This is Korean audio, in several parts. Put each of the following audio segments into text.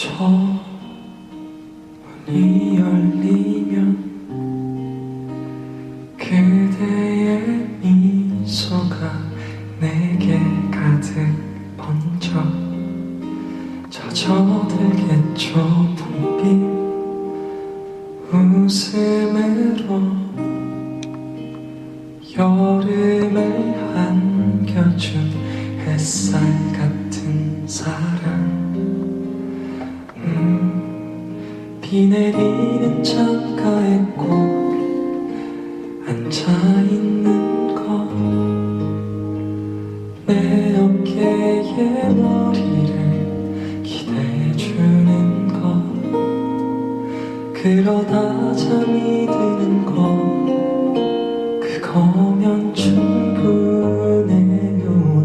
저 문이 열리면 그대의 미소가 내게 가득 번져 젖어들겠죠 텅빈 웃음으로 여름을 안겨준 햇살 같은 사랑 비 내리는 창가에 꼭 앉아있는 것. 내 어깨에 머리를 기대주는 것. 그러다 잠이 드는 것. 그거면 충분해요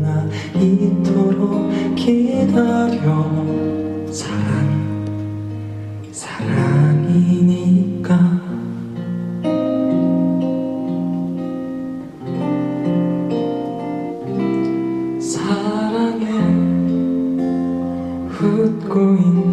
나. 이토록 기다려 사랑에 웃고 있는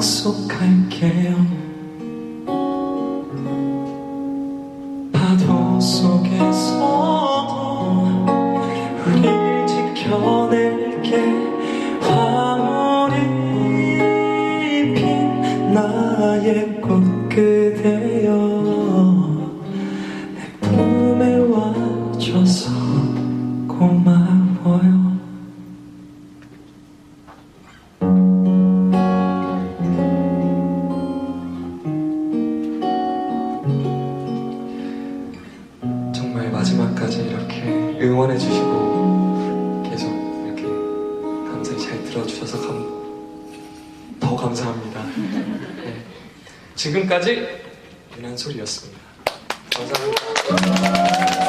약속할게요 파도 속에서도 우릴 지켜낼게. 화물이 핀 나의 꽃 그대여 응원해 주시고 계속 이렇게 감사히 잘 들어주셔서 감, 더 감사합니다. 네. 지금까지 유난 소리였습니다. 감사합니다.